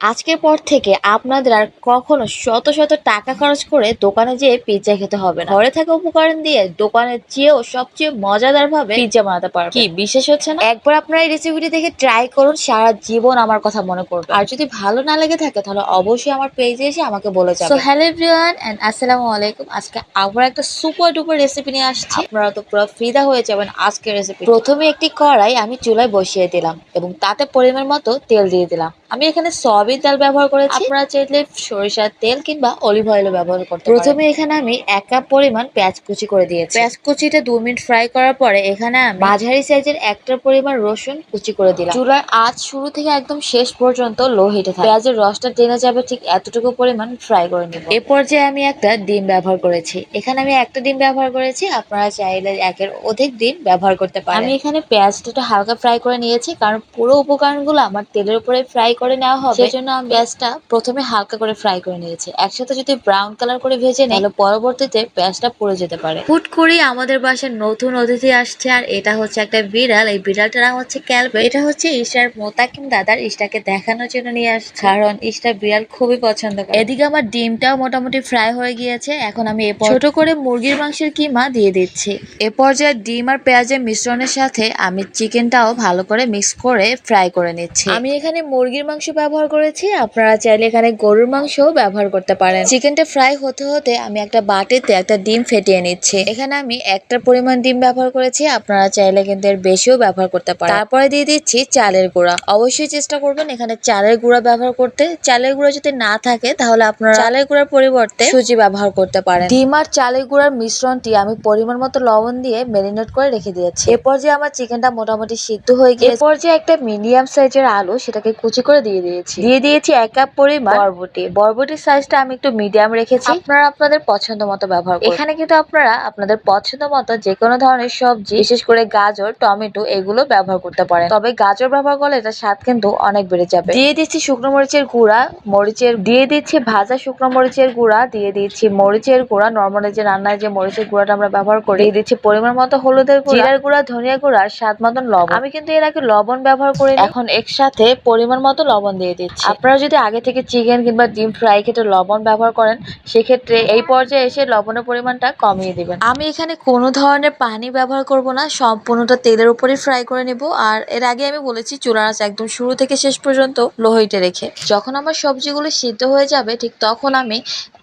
আজকের পর থেকে আপনাদের আর কখনো শত শত টাকা খরচ করে দোকানে যেয়ে পিৎজা খেতে হবে না। ঘরে থাকা উপকরণ দিয়ে দোকানের চেয়েও সবচেয়ে মজাদার ভাবে পিৎজা বানাতে পারবেন। কি বিশেষ হচ্ছে না? একবার আপনারা এই রেসিপিটি দেখে ট্রাই করুন, সারা জীবন আমার কথা মনে পড়বে। আর যদি ভালো না লেগে থাকে, তাহলে অবশ্যই আমার পেজে এসে আমাকে বলে যাবেন। সো হ্যালো এভরিওয়ান এন্ড আসসালামু আলাইকুম। আজকে আবার একটা সুপার ডুপার রেসিপি নিয়ে আসছি। আপনারা তো পুরো ফিদা হয়ে যাবেন আজকের রেসিপি প্রথমে একটি কড়াই আমি চুলায় বসিয়ে দিলাম এবং তাতে পরিমাণ মতো তেল দিয়ে দিলাম। আমি এখানে সয়াবিন তেল ব্যবহার করেছি। আপনারা চাইলে সরিষার তেল কিংবা অলিভ অয়েল ব্যবহার করতে পারেন। প্রথমে এখানে আমি এক কাপ পরিমাণ পেঁয়াজ কুচি করে দিয়েছি। পেঁয়াজ কুচিটা দু মিনিট ফ্রাই করার পরে এখানে আমি মাঝারি সাইজের একটা পরিমাণ রসুন কুচি করে দিলাম। চুলার আঁচ শুরু থেকে একদম শেষ পর্যন্ত লো হিটে থাকে। পেঁয়াজের রসটা টেনে যাবে ঠিক এতটুকু পরিমাণ ফ্রাই করে নিব। এ পর্যায়ে আমি একটা ডিম ব্যবহার করেছি। এখানে আমি একটা ডিম ব্যবহার করেছি। আপনারা চাইলে একের অধিক ডিম ব্যবহার করতে পারেন। আমি এখানে পেঁয়াজটা হালকা ফ্রাই করে নিয়েছি কারণ পুরো উপকরণগুলো আমার তেলের উপরে ফ্রাই করে নেওয়া হবে। সেজন্য আমি পেঁয়াজটা প্রথমে হালকা করে ফ্রাই করে নিয়েছি। একসাথে যদি ব্রাউন কালার করে ভেজে নেই তাহলে পরবর্তীতে পেঁয়াজটা পড়ে যেতে পারে। হুট করে আমাদের বাসায় নতুন অতিথি আসছে আর এটা হচ্ছে একটা বিড়াল। এই বিড়ালটার নাম হচ্ছে ক্যালবে। এটা হচ্ছে ইস্টার মোতাকিম দাদার ইস্টাকে দেখানোর জন্য নিয়ে আসছে। কারণ ইস্টার বিড়াল খুবই পছন্দ করে। এদিকে আমার ডিমটাও মোটামুটি ফ্রাই হয়ে গিয়েছে। এখন আমি এ ছোট করে মুরগির মাংসের কিমা দিয়ে দিচ্ছি। এ পর্যায়ে ডিম আর পেঁয়াজের মিশ্রণের সাথে আমি চিকেনটাও ভালো করে মিক্স করে ফ্রাই করে নিচ্ছি। আমি এখানে মুরগির মাংস ব্যবহার করেছি, আপনারা চাইলে এখানে গরুর মাংসও ব্যবহার করতে পারেন। চিকেনটা ফ্রাই হতে হতে আমি একটা বাটিতে একটা ডিম ফেটিয়ে নিচ্ছি। এখানে আমি একটা পরিমাণ ডিম ব্যবহার করেছি, আপনারা চাইলে কিন্তু এর বেশিও ব্যবহার করতে পারেন। তারপরে দিয়ে দিচ্ছি চালের গুঁড়া। অবশ্যই চেষ্টা করবেন এখানে চালের গুঁড়া ব্যবহার করতে। চালের গুঁড়া যদি না থাকে, তাহলে আপনারা চালের গুঁড়ার পরিবর্তে সুজি ব্যবহার করতে পারেন। ডিম আর চালের গুঁড়ার মিশ্রণটি আমি পরিমাণ মতো লবণ দিয়ে ম্যারিনেট করে রেখে দিয়েছি। এ পর্যায়ে আমার চিকেনটা মোটামুটি সিদ্ধ হয়ে গিয়ে এরপর যে একটা মিডিয়াম সাইজের আলু সেটাকে কুচি করে দিয়ে দিয়েছি। দিয়ে দিয়েছি এক কাপ পরিমাণ। বরবটি। বরবটির সাইজটা আমি একটু মিডিয়াম রেখেছি। আপনারা আপনাদের পছন্দ মতো ব্যবহার করুন। এখানে কিন্তু আপনারা আপনাদের পছন্দ মতো যে কোনো ধরনের সবজি বিশেষ করে গাজর টমেটো এগুলো ব্যবহার করতে পারেন। তবে গাজর ব্যবহার করলে এটা স্বাদ কিন্তু অনেক বেড়ে যাবে। দিয়ে দিচ্ছি শুকনো মরিচের গুঁড়া মরিচের দিয়ে দিচ্ছি ভাজা শুকনো মরিচের গুঁড়া দিয়ে দিচ্ছি মরিচের গুঁড়া। নর্মালি যে রান্নায় যে মরিচের গুঁড়াটা আমরা ব্যবহার করি দিয়ে দিচ্ছি পরিমাণ মতো হলুদের গুঁড়া। জিরার গুঁড়া ধনিয়া গুঁড়া স্বাদ মতন লবণ। আমি কিন্তু এর আগে লবণ ব্যবহার করি এখন একসাথে পরিমাণ মতো লবণ দিয়ে দিচ্ছি। আপনারা যদি আগে থেকে চিকেন কিংবা ডিম ফ্রাই খেতে লবণ ব্যবহার করেন সেক্ষেত্রে এই পর্যায়ে এসে লবণের পরিমাণটা কমিয়ে দেবেন। আমি এখানে কোনো ধরনের পানি ব্যবহার করব না সম্পূর্ণটা তেলের উপরে ফ্রাই করে নেব। আর এর আগে আমি বলেছি চুলার আঁচ একদম শুরু থেকে শেষ পর্যন্ত লো হিটে রেখে। যখন আমার সবজিগুলো সিদ্ধ হয়ে যাবে ঠিক তখন আমি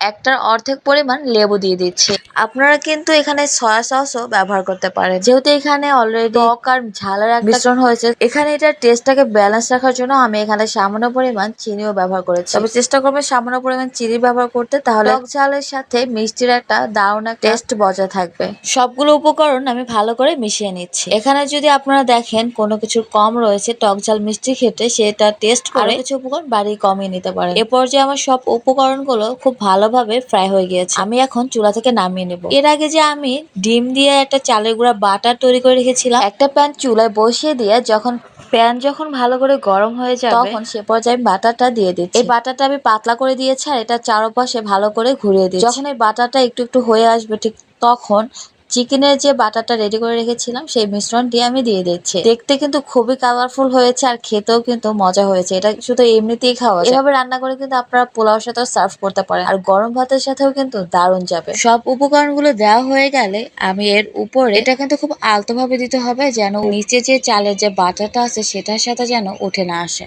একটার অর্ধেক পরিমাণ লেবু দিয়ে দিচ্ছি। আপনারা কিন্তু এখানে সয়া সসও ব্যবহার করতে পারেন। যেহেতু এখানে অলরেডি টক আর ঝালের একটা মিশ্রণ হয়েছে এখানে এটার টেস্টটাকে ব্যালেন্স রাখার জন্য আমি এখানে সামান্য পরিমাণ চিনিও ব্যবহার করেছি। তবে চেষ্টা করবে সামান্য পরিমাণ চিনি ব্যবহার করতে তাহলে টক ঝালের সাথে মিষ্টির একটা দারুণ টেস্ট বজায় থাকবে। সবগুলো উপকরণ আমি ভালো করে মিশিয়ে নিচ্ছি। এখানে যদি আপনারা দেখেন কোনো কিছু কম রয়েছে টক ঝাল মিষ্টি খেতে সেটা টেস্ট করে কিছু উপকরণ বাড়িয়ে কমিয়ে নিতে পারে এ পর্যায়ে আমার সব উপকরণগুলো খুব ভালোভাবে ফ্রাই হয়ে গিয়েছে। আমি এখন চুলা থেকে নামিয়ে নেব। এর আগে যে আমি ডিম দিয়ে একটা চালের গুঁড়া বাটার তৈরি করে রেখেছিলাম একটা প্যান চুলায় বসিয়ে দিয়ে যখন প্যান যখন ভালো করে গরম হয়ে যাবে তখন সে পর্যায়ে আমি বাটারটা দিয়ে দিচ্ছি। এই বাটারটা আমি পাতলা করে দিয়েছি আর এটা চারপাশে ভালো করে ঘুরিয়ে দিচ্ছি। যখন এই বাটারটা একটু একটু হয়ে আসবে ঠিক তখন চিকেনের যে বাটারটা রেডি করে রেখেছিলাম সেই মিশ্রণটি আমি দিয়ে দিচ্ছি। দেখতে কিন্তু খুবই কালারফুল হয়েছে আর খেতেও কিন্তু মজা হয়েছে। এটা শুধু এমনিতেই খাওয়া যায়। এভাবে রান্না করে কিন্তু আপনারা পোলাওর সাথেও সার্ভ করতে পারেন। আর গরম ভাতের সাথেও কিন্তু দারুণ যাবে। সব উপকরণগুলো দেওয়া হয়ে গেলে আমি এর উপরে এটা কিন্তু খুব আলতোভাবে দিতে হবে যেন নিচে যে চালের যে বাটাটা আছে সেটার সাথে যেন উঠে না আসে।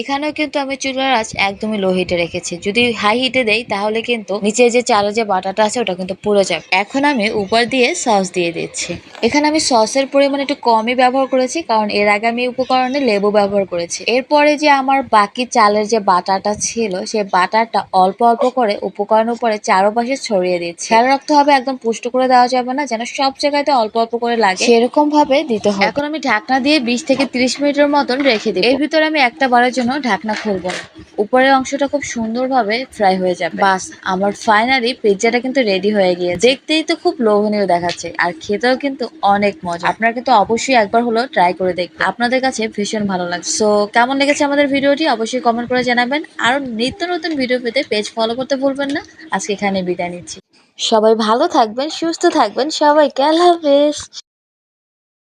এখানেও কিন্তু আমি চুলার আঁচ একদমই লো হিটে রেখেছি। যদি হাই হিটে দেই, তাহলে কিন্তু নিচে যে চালের যে বাটাটা আছে, ওটা কিন্তু পুড়ে যাবে। এখন আমি উপর দিয়ে সস দিয়ে দিচ্ছি। এখানে আমি সসের পরিমাণ একটু কমই ব্যবহার করেছি, কারণ এর আগে আমি উপকরণে লেবু ব্যবহার করেছি। এরপরে যে আমার বাকি চালের যে বাটাটা ছিল সেই বাটারটা অল্প অল্প করে উপকরণ উপরে চারপাশে ছড়িয়ে দিচ্ছি। খেয়াল রাখতে হবে, একদম পুষ্ট করে দেওয়া যাবে না, যেন সব জায়গাতে অল্প অল্প করে লাগে। সেরকম ভাবে দিতে হবে। এখন আমি ঢাকনা দিয়ে বিশ থেকে ত্রিশ মিনিটের মতন রেখে দিই এর ভিতরে আমি একটা বারের জন্য ঢাকনা খুলবো না। উপরের অংশটা খুব সুন্দরভাবে ফ্রাই হয়ে যাবে। বাস, আমার ফাইনালি পিৎজাটা কিন্তু রেডি হয়ে গিয়েছে। দেখতেই তো খুব লোভনীয় দেখাচ্ছে, আর খেতেও কিন্তু অনেক মজা। আপনারা কিন্তু অবশ্যই একবার হলো ট্রাই করে দেখবেন। আপনাদের কাছে ভীষণ ভালো লাগছে। সো কেমন লেগেছে আমাদের ভিডিওটি অবশ্যই কমেন্ট করে জানাবেন। আরও নিত্য নতুন ভিডিও পেতে পেজ ফলো করতে ভুলবেন না। আজকে এখানে বিদায় নিচ্ছি। সবাই ভালো থাকবেন, সুস্থ থাকবেন। সবাইকে আল্লাহ হাফেজ।